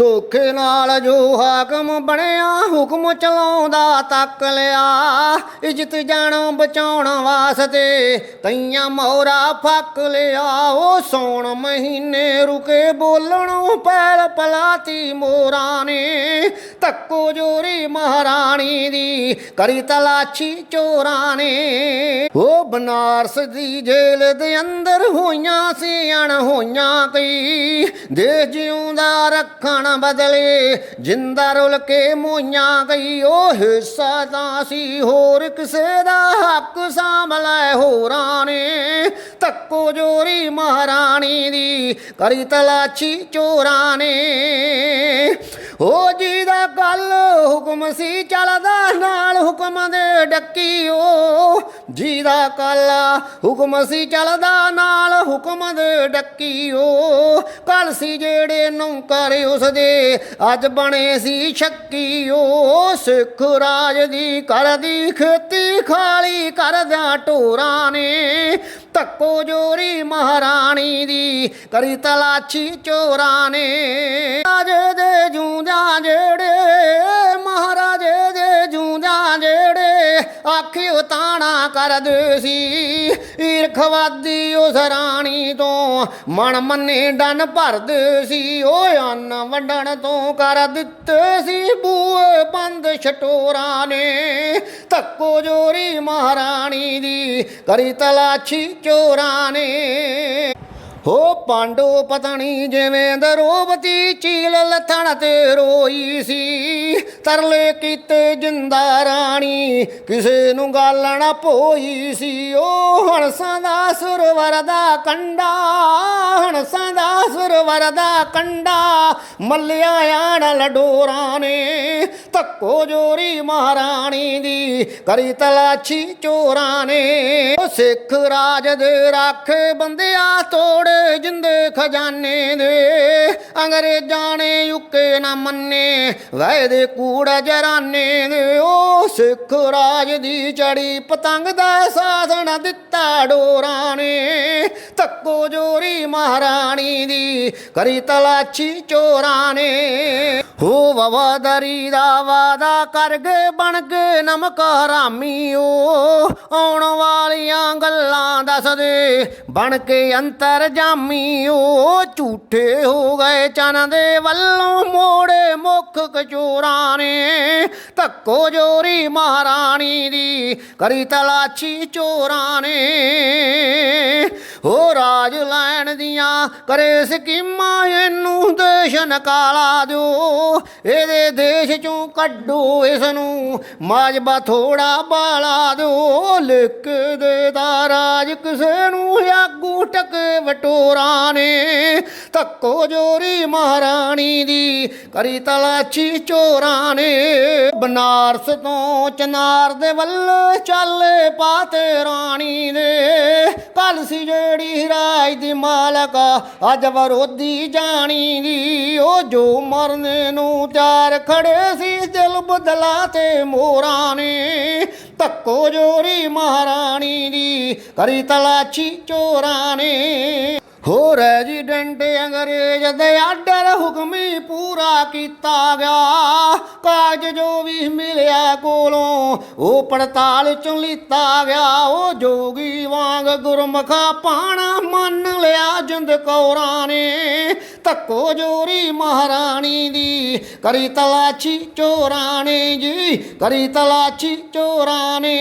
ਧੋਖੇ ਨਾਲ ਜੋ ਹਾਕਮ ਬਣਿਆ, ਹੁਕਮ ਚਲਾਉਂਦਾ, ਤੱਕ ਲਿਆ। ਇੱਜ਼ਤ ਜਾਣੋਂ ਬਚਾਉਣ ਵਾਸਤੇ ਕਈਆਂ ਮੋਰਾ ਫੱਕ ਲਿਆ। ਉਹ ਸੌਣ ਮਹੀਨੇ ਰੁਕੇ ਬੋਲਣੋਂ ਪੈਲ ਪਲਾਤੀ ਮੋਰਾਂ ਨੇ। ਤੱਕੋ ਜੋਰੀ ਮਹਾਰਾਣੀ ਦੀ ਕਰੀ ਤਲਾਸ਼ੀ ਚੋਰਾਂ ਨੇ। ਉਹ ਬਨਾਰਸ ਦੀ ਜੇਲ੍ਹ ਦੇ ਅੰਦਰ ਹੋਈਆਂ ਸੀ ਅਣ ਹੋਈਆਂ ਕਈ। ਦੇ ਜਿਉਂਦਾ ਰੱਖਣ ਬਦਲੇ, ਜਿੰਦਾ ਰੁਲ ਕੇ ਮੋਈਆਂ ਗਈ, ਉਹ ਹਿੱਸਾ ਤਾਂ ਸੀ, ਹੋਰ ਕਿਸੇ ਦਾ ਹੱਕ ਸਾਂਭ ਲੈ ਹੋਰਾਂ ਨੇ। ਤੱਕੋ ਜੋਰੀ ਮਹਾਰਾਣੀ ਦੀ ਕਰੀ ਤਲਾਚੀ ਚੋਰਾਂ ਨੇ। ਹੋ ਜੀ ਦਾ ਗੱਲ ਹੁਕਮ ਸੀ ਚੱਲਦਾ ਨਾਲ ਹੁਕਮ ਦੇ ਡੱਕੀ ਉਹ ਜੀ ਦਾ ਕਾਲਾ ਹੁਕਮ ਸੀ ਚੱਲਦਾ ਨਾਲ ਹੁਕਮ ਦੇ ਡੱਕੀ ਉਹ ਕੱਲ ਸੀ ਜਿਹੜੇ ਨੌਕਰ ਉਸ ਦੇ, ਅੱਜ ਬਣੇ ਸੀ ਸ਼ੱਕੀ ਉਹ ਸਿੱਖ ਰਾਜ ਦੀ ਕਰਦੀ ਖੇਤੀ ਖਾਲੀ ਕਰਦਿਆਂ ਢੋਰਾਂ ਨੇ ਧੱਕੋ ਜੋਰੀ ਮਹਾਰਾਣੀ ਦੀ ਕਰੀ ਤਲਾਚੀ ਚੋਰਾਂ ਨੇ। ਰਾਜੇ ਦੇ ਜੂੰਦਿਆਂ ਜਿਹੜੇ ਜਿਹੜੇ ਆਖਿਓ ਕਰਦੇ ਸੀ। ਈਰਖਵਾਦੀ ਉਸ ਰਾਣੀ ਤੋਂ ਮਨ ਮੰਨੇ ਡਨ ਭਰਦੇ ਸੀ। ਓਏ ਅੰਨ ਵੰਡਣ ਤੋਂ ਕਰ ਦਿੱਤੇ ਸੀ। ਬੂਏ ਬੰਦ ਛਟੋਰਾਂ ਨੇ ਧੱਕੋ ਜੋਰੀ ਮਹਾਰਾਣੀ ਦੀ ਕਰੀ ਤਲਾਸ਼ੀ ਚੋਰਾਂ ਨੇ। ਹੋ ਪਾਂਡੋ ਪਤਣੀ ਜਿਵੇਂ ਦਰੋਵਤੀ ਚੀਲ ਲਥਣ ਤੇ ਰੋਈ ਸੀ। ਤਰਲੇ ਕੀਤੇ ਜਿੰਦਾ ਰਾਣੀ, ਕਿਸੇ ਨੂੰ ਗੱਲ ਨਾ ਪੋਈ ਸੀ। ਉਹ ਹਣਸਾਂ ਦਾ ਸੁਰਵਰ ਦਾ ਕੰਡਾ ਹਣਸਾਂ ਦਾ ਦਾ ਕੰਡਾ ਮੱਲਿਆ ਆਣ ਲਡੋਰਾਂ ਨੇ। ਤੱਕੋ ਜੋਰੀ ਮਹਾਰਾਣੀ ਦੀ ਕਰੀ ਤਲਾਸ਼ੀ ਚੋਰਾਂ ਨੇ। ਉਹ ਸਿੱਖ ਰਾਜ ਦੇ ਰਾਖੇ ਬੰਦਿਆ ਤੋੜ ਜਿੰਦੇ ਖਜ਼ਾਨੇ ਦੇ। ਅੰਗਰੇਜ਼ਾਂ ਨੇ ਯੁੱਕੇ ਨਾ ਮੰਨੇ ਵਾਇਦੇ ਕੂੜ ਜਰਾਨੇ ਦੇ। ਉਹ ਸਿੱਖ ਰਾਜ ਦੀ ਚੜੀ ਪਤੰਗ ਦਾ ਸਾਧਨ ਦਿੱਤਾ ਡੋਰਾਂ ਨੇ। ਤੱਕੋ ਜੋਰੀ ਮਹਾਰਾਣੀ ਦੀ ਕਰੀ ਤਲਾਚੀ ਚੋਰਾਂ ਨੇ। ਹੋ ਵਵਾਦਰੀ ਦਾ ਵਾਦਾ ਕਰ ਗਏ ਬਣ ਗਏ ਨਮਕ ਰਾਮੀ ਓ। ਆਉਣ ਵਾਲੀਆਂ ਗੱਲਾਂ ਦੱਸਦੇ ਬਣ ਕੇ ਅੰਤਰ ਜਾਮੀ ਉਹ ਝੂਠੇ ਹੋ ਗਏ ਚਨ ਦੇ ਵੱਲੋਂ ਮੋੜੇ ਮੁੱਖ ਕਚੋਰਾਂ ਨੇ। ਧੱਕੋ ਜੋਰੀ ਮਹਾਰਾਣੀ ਦੀ ਕਰੀ ਤਲਾਚੀ ਚੋਰਾਂ ਨੇ। ਹੋ ਰਾਜ ਲੈਣ ਦੀਆਂ ਕਰੇ ਸਕੀਮਾਂ ਇਹਨੂੰ ਦੇਸ਼ ਨਕਾਲਾ ਦਿਓ। ਇਹਦੇ ਦੇਸ਼ ਚੋਂ ਕੱਢੋ ਇਸ ਨੂੰ ਮਾਜਬਾ ਥੋੜਾ ਬਾਲਾ ਦਿਓ। ਲਿਖ ਦੇ ਦਾ ਰਾਜ ਕਿਸੇ ਨੂੰ, ਆਗੂ ਟਕੇ ਵਟੋਰਾ ਨੇ। ਧੱਕੋ ਜੋਰੀ ਮਹਾਰਾਣੀ ਦੀ, ਕਰੀ ਤਲਾਸ਼ੀ ਚੋਰਾਂ ਨੇ। ਬਨਾਰਸ ਤੋਂ ਚਨਾਰ ਦੇ ਵੱਲ ਚੱਲੇ ਪਾਤੇ ਰਾਣੀ ਦੇ। ਕੱਲ ਸੀ ਜਿਹੜੀ ਰਾਜ ਦੀ ਮਾਲਕ, ਅੱਜ ਵਿਰੋਧੀ ਜਾਣੀ ਦੀ। ਉਹ ਜੋ ਮਰਨੇ ਨੂੰ ਤਿਆਰ ਖੜੇ ਸੀ, ਦਿਲ ਬਦਲਾ ਤੇ ਮੋਰਾਂ ਨੇ। ਧੱਕੋ ਜੋਰੀ ਮਹਾਰਾਣੀ ਦੀ, ਕਰੀ ਤਲਾਸ਼ੀ ਚੋਰਾਂ ਨੇ। ਹੋ ਰੈਜ਼ੀਡੈਂਟ ਅੰਗਰੇਜ਼ ਦੇ ਆਰਡਰ ਹੁਕਮੀ ਪੂਰਾ ਕੀਤਾ ਗਿਆ। ਕਾਗਜ਼ ਜੋ ਵੀ ਮਿਲਿਆ ਕੋਲੋਂ ਉਹ ਪੜਤਾਲ ਚੋਂ ਲਿੱਤਾ ਗਿਆ। ਉਹ ਜੋਗੀ ਵਾਂਗ ਗੁਰਮਖਾ ਪਾਣਾ ਮੰਨ ਲਿਆ ਜਿੰਦ ਕੌਰਾਂ ਨੇ। ਧੱਕੋ ਜੋਰੀ ਮਹਾਰਾਣੀ ਦੀ ਕਰੀ ਤਲਾਚੀ ਚੋਰਾਂ ਨੇ ਜੀ, ਕਰੀ ਤਲਾਚੀ ਚੋਰਾਂ ਨੇ।